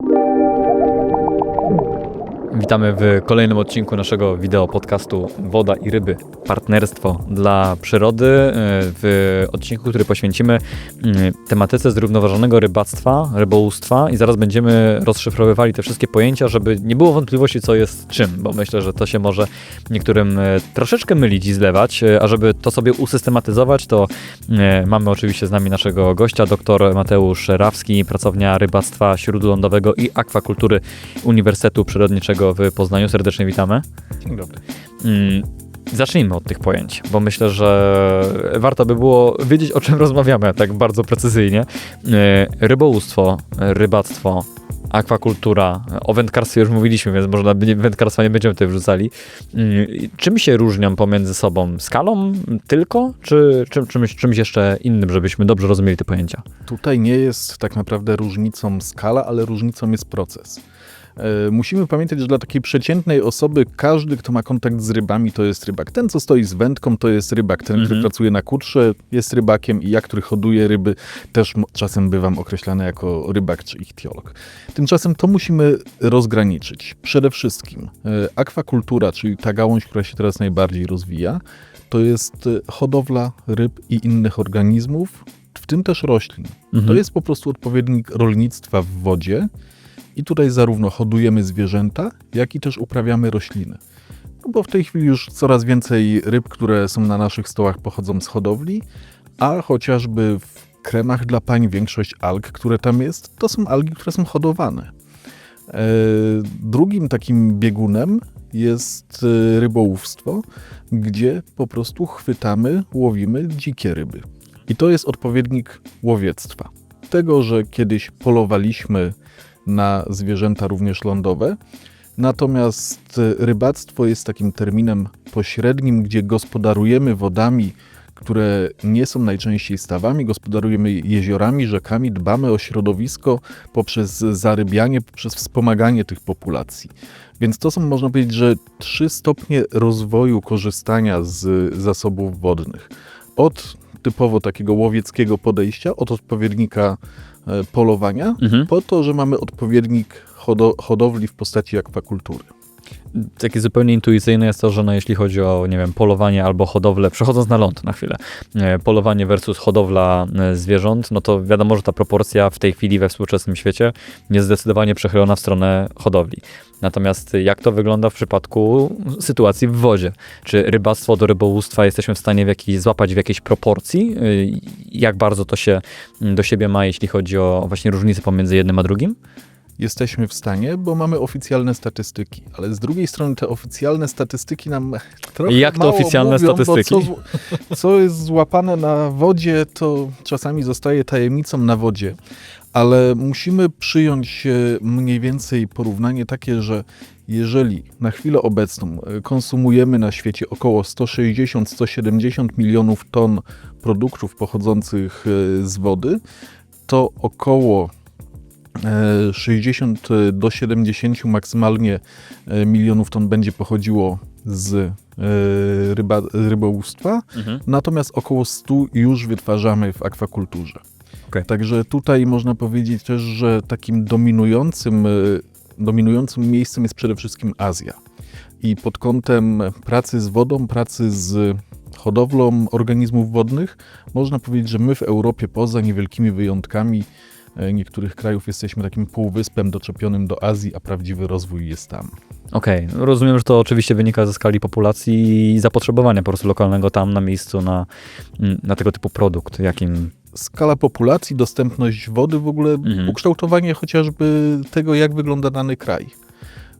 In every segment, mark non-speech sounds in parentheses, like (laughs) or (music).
you Witamy w kolejnym odcinku naszego wideo podcastu Woda i ryby partnerstwo dla przyrody. W odcinku, który poświęcimy mm, tematyce zrównoważonego rybactwa, rybołówstwa i zaraz będziemy rozszyfrowywali te wszystkie pojęcia, żeby nie było wątpliwości, co jest czym, bo myślę, że to się może niektórym e, troszeczkę mylić i zlewać. E, A żeby to sobie usystematyzować, to e, mamy oczywiście z nami naszego gościa, dr Mateusz Rawski, pracownia rybactwa śródlądowego i akwakultury Uniwersytetu Przyrodniczego w Poznaniu. Serdecznie witamy. Dzień dobry. Mm, Zacznijmy od tych pojęć, bo myślę, że warto by było wiedzieć, o czym (laughs) rozmawiamy tak bardzo precyzyjnie. E, Rybołówstwo, rybactwo, akwakultura, o wędkarstwie już mówiliśmy, więc może wędkarstwa nie będziemy tutaj wrzucali. Mm, Czym się różnią pomiędzy sobą? Skalą tylko, czy czym, czymś, czymś jeszcze innym, żebyśmy dobrze rozumieli te pojęcia? Tutaj nie jest tak naprawdę różnicą skala, ale różnicą jest proces. E, Musimy pamiętać, że dla takiej przeciętnej osoby każdy, kto ma kontakt z rybami, to jest rybak. Ten, co stoi z wędką, to jest rybak. Ten, który Mhm. pracuje na kutrze, jest rybakiem i ja, który hoduje ryby, też czasem bywam określany jako rybak czy ichtiolog. Tymczasem to musimy rozgraniczyć. Przede wszystkim e, akwakultura, czyli ta gałąź, która się teraz najbardziej rozwija, to jest e, hodowla ryb i innych organizmów, w tym też roślin. Mhm. To jest po prostu odpowiednik rolnictwa w wodzie i tutaj zarówno hodujemy zwierzęta, jak i też uprawiamy rośliny. No bo w tej chwili już coraz więcej ryb, które są na naszych stołach pochodzą z hodowli, a chociażby w kremach dla pań większość alg, które tam jest, to są algi, które są hodowane. E, drugim takim biegunem jest e, rybołówstwo, gdzie po prostu chwytamy, łowimy dzikie ryby. I to jest odpowiednik łowiectwa. Tego, że kiedyś polowaliśmy na zwierzęta również lądowe, natomiast e, rybactwo jest takim terminem pośrednim, gdzie gospodarujemy wodami, które nie są najczęściej stawami, gospodarujemy jeziorami, rzekami, dbamy o środowisko poprzez zarybianie, poprzez wspomaganie tych populacji. Więc to są, można powiedzieć, że trzy stopnie rozwoju korzystania z zasobów wodnych. Od typowo takiego łowieckiego podejścia, od odpowiednika polowania, Mhm. po to, że mamy odpowiednik hodo hodowli w postaci akwakultury. Takie zupełnie intuicyjne jest to, że no, jeśli chodzi o, nie wiem, polowanie albo hodowlę, przechodząc na ląd na chwilę, e, polowanie versus hodowla e, zwierząt, no to wiadomo, że ta proporcja w tej chwili we współczesnym świecie jest zdecydowanie przechylona w stronę hodowli. Natomiast jak to wygląda w przypadku sytuacji w wodzie? Czy rybactwo do rybołówstwa jesteśmy w stanie w jakiej, złapać w jakiejś proporcji? Y, Jak bardzo to się do siebie ma, jeśli chodzi o właśnie różnicę pomiędzy jednym a drugim? Jesteśmy w stanie, bo mamy oficjalne statystyki, ale z drugiej strony te oficjalne statystyki nam trochę Jak to mało oficjalne mówią, statystyki? Co, co jest złapane na wodzie, to czasami zostaje tajemnicą na wodzie. Ale musimy przyjąć e, mniej więcej porównanie takie, że jeżeli na chwilę obecną e, konsumujemy na świecie około 160-170 milionów ton produktów pochodzących e, z wody, to około 60 do 70 maksymalnie e, milionów ton będzie pochodziło z e, ryba, rybołówstwa, Mhm. natomiast około 100 już wytwarzamy w akwakulturze. Okej. Także tutaj można powiedzieć też, że takim dominującym, e, dominującym miejscem jest przede wszystkim Azja. I pod kątem pracy z wodą, pracy z hodowlą organizmów wodnych, można powiedzieć, że my w Europie, poza niewielkimi wyjątkami e, niektórych krajów, jesteśmy takim półwyspem doczepionym do Azji, a prawdziwy rozwój jest tam. Okej, rozumiem, że to oczywiście wynika ze skali populacji i zapotrzebowania po prostu lokalnego tam na miejscu na, mm, na tego typu produkt, jakim... Skala populacji, dostępność wody, w ogóle Mhm. ukształtowanie chociażby tego, jak wygląda dany kraj.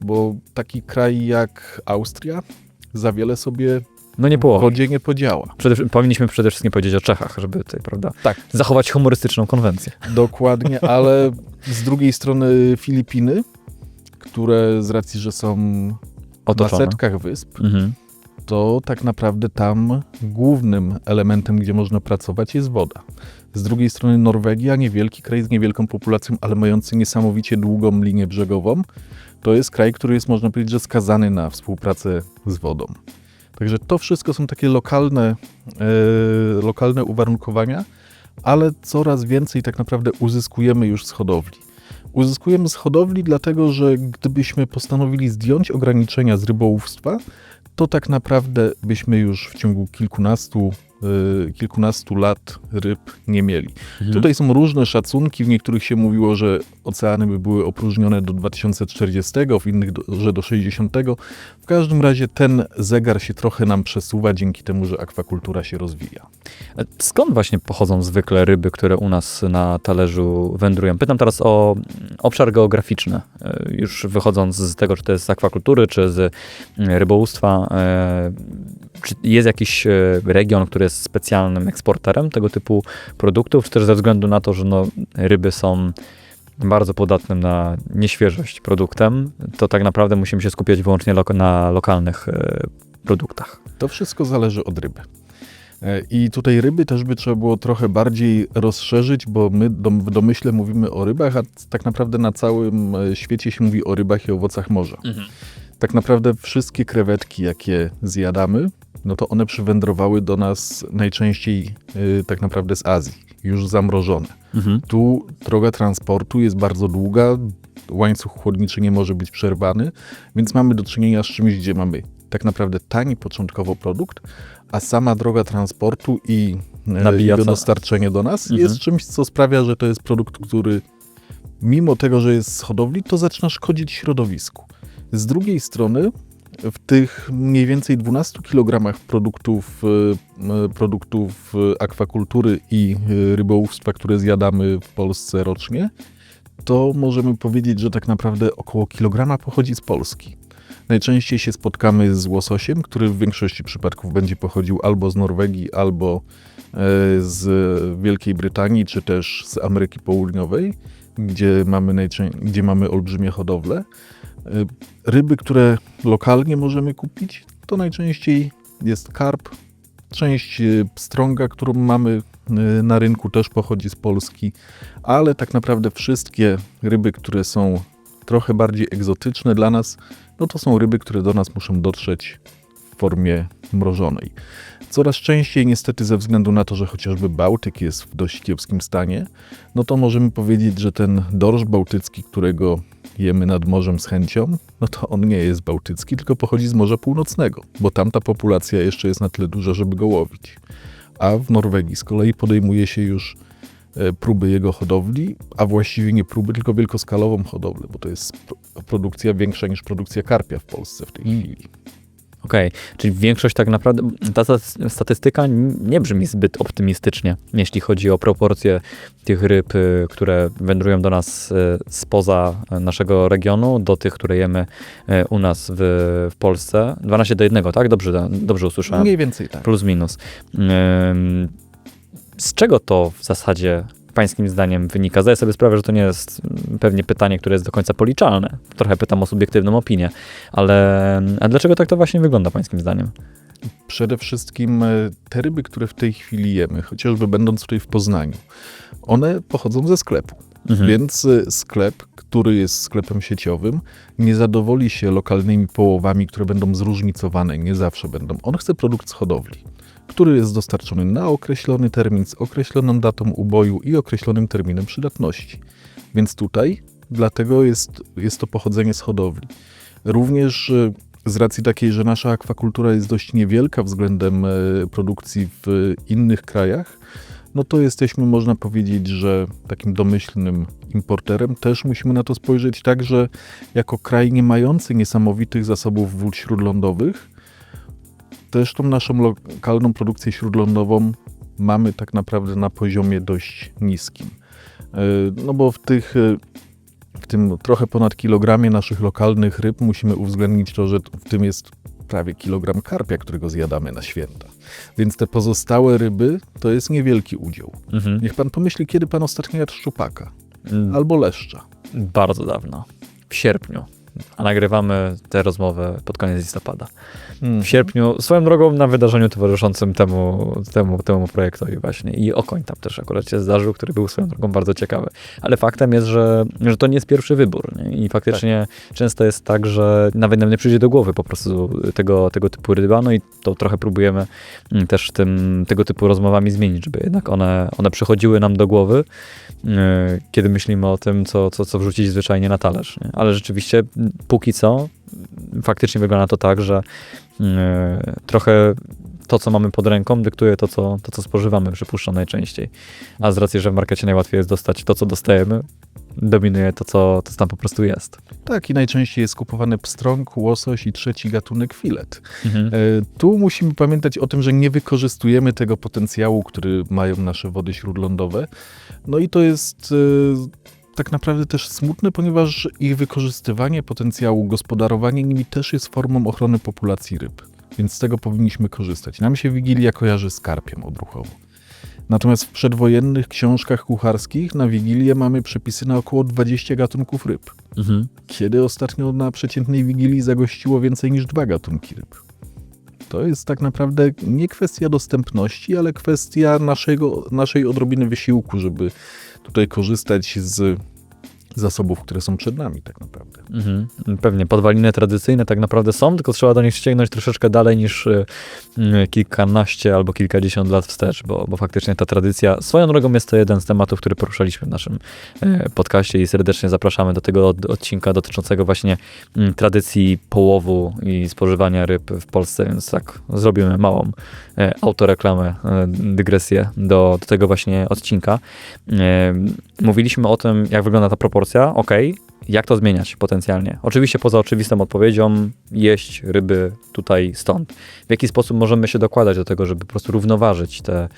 Bo taki kraj jak Austria za wiele sobie No nie w połowy. wodzie nie podziała. Przede, powinniśmy przede wszystkim powiedzieć o Czechach, żeby tutaj, prawda, Tak. zachować humorystyczną konwencję. Dokładnie, (laughs) ale z drugiej strony Filipiny, które z racji, że są na Otoczone. setkach wysp, Mhm. to tak naprawdę tam głównym elementem, gdzie można pracować, jest woda. Z drugiej strony Norwegia, niewielki kraj z niewielką populacją, ale mający niesamowicie długą linię brzegową, to jest kraj, który jest, można powiedzieć, że skazany na współpracę z wodą. Także to wszystko są takie lokalne, e, lokalne uwarunkowania, ale coraz więcej tak naprawdę uzyskujemy już z hodowli. Uzyskujemy z hodowli, dlatego że gdybyśmy postanowili zdjąć ograniczenia z rybołówstwa, to tak naprawdę byśmy już w ciągu kilkunastu, kilkunastu lat ryb nie mieli. Mhm. Tutaj są różne szacunki. W niektórych się mówiło, że oceany by były opróżnione do 2040, w innych, do, że do 60. W każdym razie ten zegar się trochę nam przesuwa dzięki temu, że akwakultura się rozwija. Skąd właśnie pochodzą zwykle ryby, które u nas na talerzu wędrują? Pytam teraz o obszar geograficzny. E, Już wychodząc z tego, czy to jest z akwakultury, czy z mm, rybołówstwa, czy jest jakiś region, który jest specjalnym eksporterem tego typu produktów, czy też ze względu na to, że no, ryby są bardzo podatnym na nieświeżość produktem, to tak naprawdę musimy się skupiać wyłącznie lok- na lokalnych e, produktach. To wszystko zależy od ryby. E, I tutaj ryby też by trzeba było trochę bardziej rozszerzyć, bo my w domyśle mówimy o rybach, a tak naprawdę na całym e, świecie się mówi o rybach i owocach morza. Tak naprawdę wszystkie krewetki, jakie zjadamy, no to one przywędrowały do nas najczęściej e, tak naprawdę z Azji, już zamrożone. Mhm. Tu droga transportu jest bardzo długa, łańcuch chłodniczy nie może być przerwany, więc mamy do czynienia z czymś, gdzie mamy tak naprawdę tani początkowo produkt, a sama droga transportu i Nabija jego dostarczenie do nas Mhm. jest czymś, co sprawia, że to jest produkt, który mimo tego, że jest z hodowli, to zaczyna szkodzić środowisku. Z drugiej strony w tych mniej więcej 12 kg produktów, e, produktów e, akwakultury i e, rybołówstwa, które zjadamy w Polsce rocznie, to możemy powiedzieć, że tak naprawdę około kilograma pochodzi z Polski. Najczęściej się spotkamy z łososiem, który w większości przypadków będzie pochodził albo z Norwegii, albo e, z Wielkiej Brytanii, czy też z Ameryki Południowej, gdzie mamy, gdzie mamy olbrzymie hodowle. E, Ryby, które lokalnie możemy kupić, to najczęściej jest karp. Część e, pstrąga, którą mamy e, na rynku, też pochodzi z Polski, ale tak naprawdę wszystkie ryby, które są trochę bardziej egzotyczne dla nas, no to są ryby, które do nas muszą dotrzeć w formie mrożonej. Coraz częściej, niestety, ze względu na to, że chociażby Bałtyk jest w dość kiepskim stanie, no to możemy powiedzieć, że ten dorsz bałtycki, którego jemy nad morzem z chęcią, no to on nie jest bałtycki, tylko pochodzi z Morza Północnego, bo tamta populacja jeszcze jest na tyle duża, żeby go łowić. A w Norwegii z kolei podejmuje się już e, próby jego hodowli, a właściwie nie próby, tylko wielkoskalową hodowlę, bo to jest pro- produkcja większa niż produkcja karpia w Polsce w tej chwili. Okej, czyli większość tak naprawdę, ta sta- statystyka nie brzmi zbyt optymistycznie, jeśli chodzi o proporcje tych ryb, y, które wędrują do nas y, spoza naszego regionu, do tych, które jemy y, u nas w, w Polsce. 12 do 1, tak? Dobrze, dobrze usłyszałem. Mniej więcej tak. Plus minus. Z czego to w zasadzie pańskim zdaniem wynika? Zdaję sobie sprawę, że to nie jest pewnie pytanie, które jest do końca policzalne. Trochę pytam o subiektywną opinię, ale a dlaczego tak to właśnie wygląda pańskim zdaniem? Przede wszystkim e, te ryby, które w tej chwili jemy, chociażby będąc tutaj w Poznaniu, one pochodzą ze sklepu. Mhm. Więc e, sklep, który jest sklepem sieciowym, nie zadowoli się lokalnymi połowami, które będą zróżnicowane, nie zawsze będą. On chce produkt z hodowli, który jest dostarczony na określony termin, z określoną datą uboju i określonym terminem przydatności. Więc tutaj dlatego jest, jest to pochodzenie z hodowli. Również e, z racji takiej, że nasza akwakultura jest dość niewielka względem e, produkcji w innych krajach, no to jesteśmy, można powiedzieć, że takim domyślnym importerem. Też musimy na to spojrzeć tak, że jako kraj nie mający niesamowitych zasobów wód śródlądowych, też tą naszą lokalną produkcję śródlądową mamy tak naprawdę na poziomie dość niskim. E, No bo w tych e, w tym trochę ponad kilogramie naszych lokalnych ryb musimy uwzględnić to, że w tym jest prawie kilogram karpia, którego zjadamy na święta. Więc te pozostałe ryby to jest niewielki udział. Mhm. Niech pan pomyśli, kiedy pan ostatnio jadł szczupaka Mm, albo leszcza. Bardzo dawno. W sierpniu. A nagrywamy tę rozmowę pod koniec listopada. Mm. W sierpniu, swoją drogą na wydarzeniu towarzyszącym temu, temu, temu projektowi właśnie. I okoń tam też akurat się zdarzył, który był swoją drogą bardzo ciekawy. Ale faktem jest, że, że to nie jest pierwszy wybór. Nie? I faktycznie często jest tak, że nawet nam nie przyjdzie do głowy po prostu tego, tego typu ryba, no i to trochę próbujemy mm, też tym, tego typu rozmowami zmienić, żeby jednak one, one przychodziły nam do głowy, yy, kiedy myślimy o tym, co, co, co wrzucić zwyczajnie na talerz. Nie? Ale rzeczywiście póki co faktycznie wygląda to tak, że yy, trochę to, co mamy pod ręką, dyktuje to, co, to, co spożywamy, przypuszczam najczęściej. A z racji, że w markecie najłatwiej jest dostać to, co dostajemy, dominuje to, co, to, co tam po prostu jest. Tak, i najczęściej jest kupowany pstrąg, łosoś i trzeci gatunek filet. Mhm. E, Tu musimy pamiętać o tym, że nie wykorzystujemy tego potencjału, który mają nasze wody śródlądowe. No i to jest e, tak naprawdę też smutne, ponieważ ich wykorzystywanie potencjału, gospodarowanie nimi też jest formą ochrony populacji ryb. Więc z tego powinniśmy korzystać. Nam się Wigilia kojarzy z karpiem odruchowo. Natomiast w przedwojennych książkach kucharskich na Wigilię mamy przepisy na około 20 gatunków ryb. Mhm. Kiedy ostatnio na przeciętnej Wigilii zagościło więcej niż dwa gatunki ryb? To jest tak naprawdę nie kwestia dostępności, ale kwestia naszego, naszej odrobiny wysiłku, żeby tutaj korzystać z zasobów, które są przed nami tak naprawdę. Mhm. Pewnie podwaliny tradycyjne tak naprawdę są, tylko trzeba do nich ściągnąć troszeczkę dalej niż y, y, kilkanaście albo kilkadziesiąt lat wstecz, bo, bo faktycznie ta tradycja, swoją drogą jest to jeden z tematów, który poruszaliśmy w naszym e, podcaście i serdecznie zapraszamy do tego od, odcinka dotyczącego właśnie mm, tradycji połowu i spożywania ryb w Polsce, więc tak, zrobimy małą e, autoreklamę, e, dygresję do, do tego właśnie odcinka. Mówiliśmy o tym, jak wygląda ta proporcja, okej, jak to zmieniać potencjalnie? Oczywiście poza oczywistą odpowiedzią jeść ryby tutaj stąd. W jaki sposób możemy się dokładać do tego, żeby po prostu równoważyć te,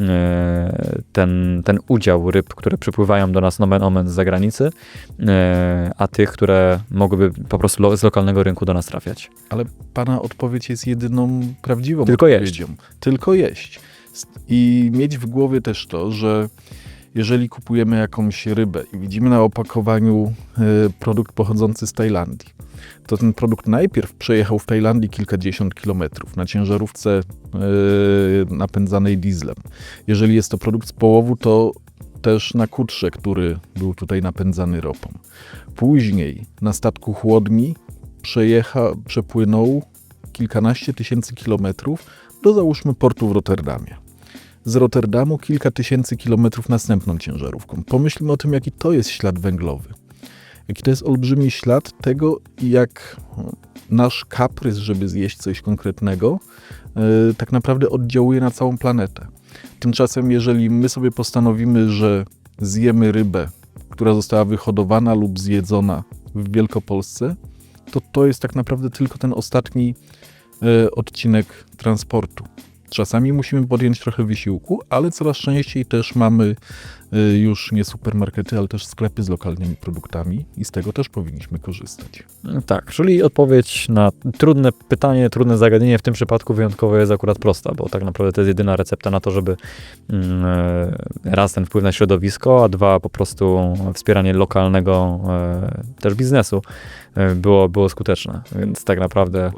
e, ten, ten udział ryb, które przypływają do nas nomen omen z zagranicy, e, a tych, które mogłyby po prostu z lokalnego rynku do nas trafiać. Ale pana odpowiedź jest jedyną prawdziwą Tylko jeść. odpowiedzią. Tylko jeść. I mieć w głowie też to, że jeżeli kupujemy jakąś rybę i widzimy na opakowaniu e, produkt pochodzący z Tajlandii, to ten produkt najpierw przejechał w Tajlandii kilkadziesiąt kilometrów na ciężarówce e, napędzanej dieslem. Jeżeli jest to produkt z połowu, to też na kutrze, który był tutaj napędzany ropą. Później na statku chłodni przejecha, przepłynął kilkanaście tysięcy kilometrów do załóżmy portu w Rotterdamie. Z Rotterdamu kilka tysięcy kilometrów następną ciężarówką. Pomyślmy o tym, jaki to jest ślad węglowy. Jaki to jest olbrzymi ślad tego, jak nasz kaprys, żeby zjeść coś konkretnego, yy, tak naprawdę oddziałuje na całą planetę. Tymczasem, jeżeli my sobie postanowimy, że zjemy rybę, która została wyhodowana lub zjedzona w Wielkopolsce, to to jest tak naprawdę tylko ten ostatni e, odcinek transportu. Czasami musimy podjąć trochę wysiłku, ale coraz częściej też mamy e, już nie supermarkety, ale też sklepy z lokalnymi produktami i z tego też powinniśmy korzystać. Tak, czyli odpowiedź na trudne pytanie, trudne zagadnienie w tym przypadku wyjątkowo jest akurat prosta, bo tak naprawdę to jest jedyna recepta na to, żeby mm, e, raz ten wpływ na środowisko, a dwa po prostu wspieranie lokalnego e, też biznesu e, było, było skuteczne. Więc tak naprawdę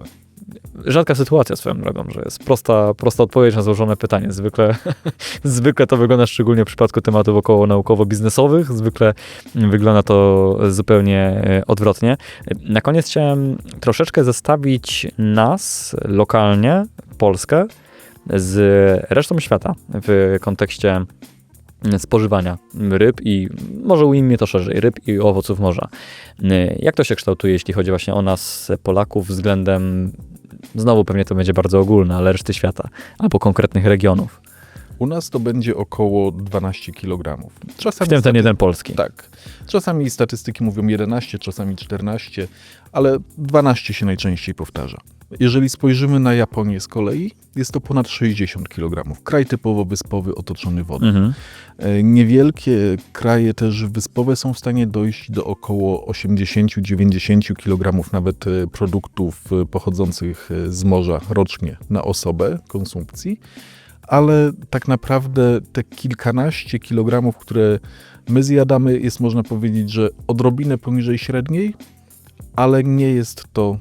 rzadka sytuacja swoją drogą, że jest prosta, prosta odpowiedź na złożone pytanie. Zwykle, (laughs) zwykle to wygląda szczególnie w przypadku tematów około naukowo-biznesowych, zwykle wygląda to zupełnie e, odwrotnie. Na koniec chciałem troszeczkę zestawić nas lokalnie, Polskę, z resztą świata w kontekście spożywania ryb i może ujmijmy to szerzej, ryb i owoców morza. Jak to się kształtuje, jeśli chodzi właśnie o nas, Polaków, względem, znowu pewnie to będzie bardzo ogólne, ale reszty świata, albo konkretnych regionów, U nas to będzie około 12 kg. w Czasami tym ten jeden polski. Tak. Czasami statystyki mówią 11, czasami 14, ale 12 się najczęściej powtarza. Jeżeli spojrzymy na Japonię z kolei, jest to ponad 60 kg. Kraj typowo wyspowy otoczony wodą. Mhm. E, Niewielkie kraje też wyspowe są w stanie dojść do około 80-90 kg nawet e, produktów e, pochodzących z morza rocznie na osobę konsumpcji, ale tak naprawdę te kilkanaście kilogramów, które my zjadamy, jest można powiedzieć, że odrobinę poniżej średniej, ale nie jest to,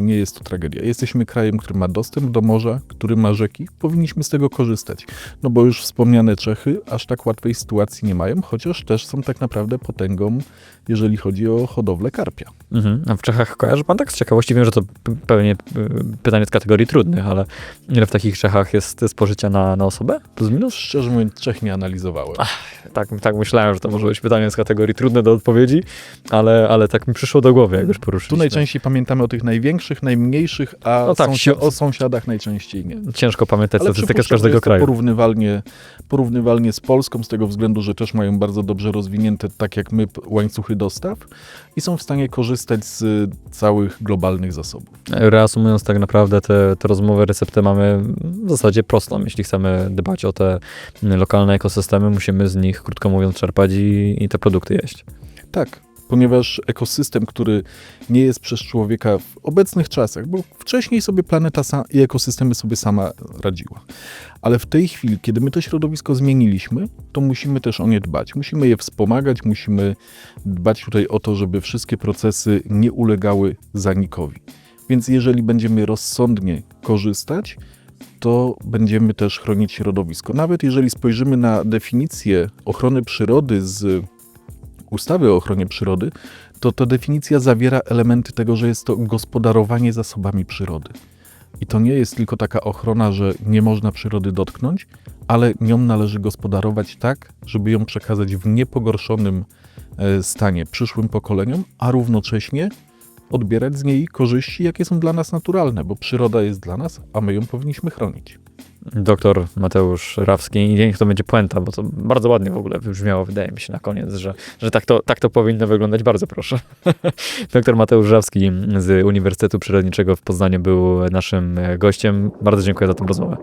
nie jest to tragedia. Jesteśmy krajem, który ma dostęp do morza, który ma rzeki, powinniśmy z tego korzystać. No bo już wspomniane Czechy aż tak łatwej sytuacji nie mają, chociaż też są tak naprawdę potęgą, jeżeli chodzi o hodowlę karpia. Mhm. A w Czechach kojarzy pan tak z ciekawości? Wiem, że to pewnie y, pytanie z kategorii trudnych, ale ile w takich Czechach jest spożycia na, na osobę? Plus minus? Szczerze mówiąc, Czech nie analizowałem. Tak, tak myślałem, że to może być pytanie z kategorii trudne do odpowiedzi, ale, ale tak mi przyszło do głowy, jak już poruszyliśmy. Tu najczęściej pamiętamy o tych największych, najmniejszych, a No tak, o sąsiadach najczęściej nie. Ciężko pamiętać Ale statystykę z każdego kraju. Porównywalnie, porównywalnie z Polską, z tego względu, że też mają bardzo dobrze rozwinięte, tak jak my, łańcuchy dostaw i są w stanie korzystać z y, całych globalnych zasobów. Reasumując tak naprawdę te, te rozmowy, receptę mamy w zasadzie prostą. Jeśli chcemy dbać o te lokalne ekosystemy, musimy z nich, krótko mówiąc, czerpać i, i te produkty jeść. Tak, ponieważ ekosystem, który nie jest przez człowieka w obecnych czasach, bo wcześniej sobie planeta i ekosystemy sobie sama radziła. Ale w tej chwili, kiedy my to środowisko zmieniliśmy, to musimy też o nie dbać. Musimy je wspomagać, musimy dbać tutaj o to, żeby wszystkie procesy nie ulegały zanikowi. Więc jeżeli będziemy rozsądnie korzystać, to będziemy też chronić środowisko. Nawet jeżeli spojrzymy na definicję ochrony przyrody z ustawy o ochronie przyrody, to ta definicja zawiera elementy tego, że jest to gospodarowanie zasobami przyrody. I to nie jest tylko taka ochrona, że nie można przyrody dotknąć, ale nią należy gospodarować tak, żeby ją przekazać w niepogorszonym e, stanie przyszłym pokoleniom, a równocześnie odbierać z niej korzyści, jakie są dla nas naturalne, bo przyroda jest dla nas, a my ją powinniśmy chronić. Doktor Mateusz Rawski i niech to będzie puenta, bo to bardzo ładnie w ogóle wybrzmiało, wydaje mi się na koniec, że, że tak, to, tak to powinno wyglądać. Bardzo proszę. (laughs) Doktor Mateusz Rawski z Uniwersytetu Przyrodniczego w Poznaniu był naszym gościem. Bardzo dziękuję za tę rozmowę.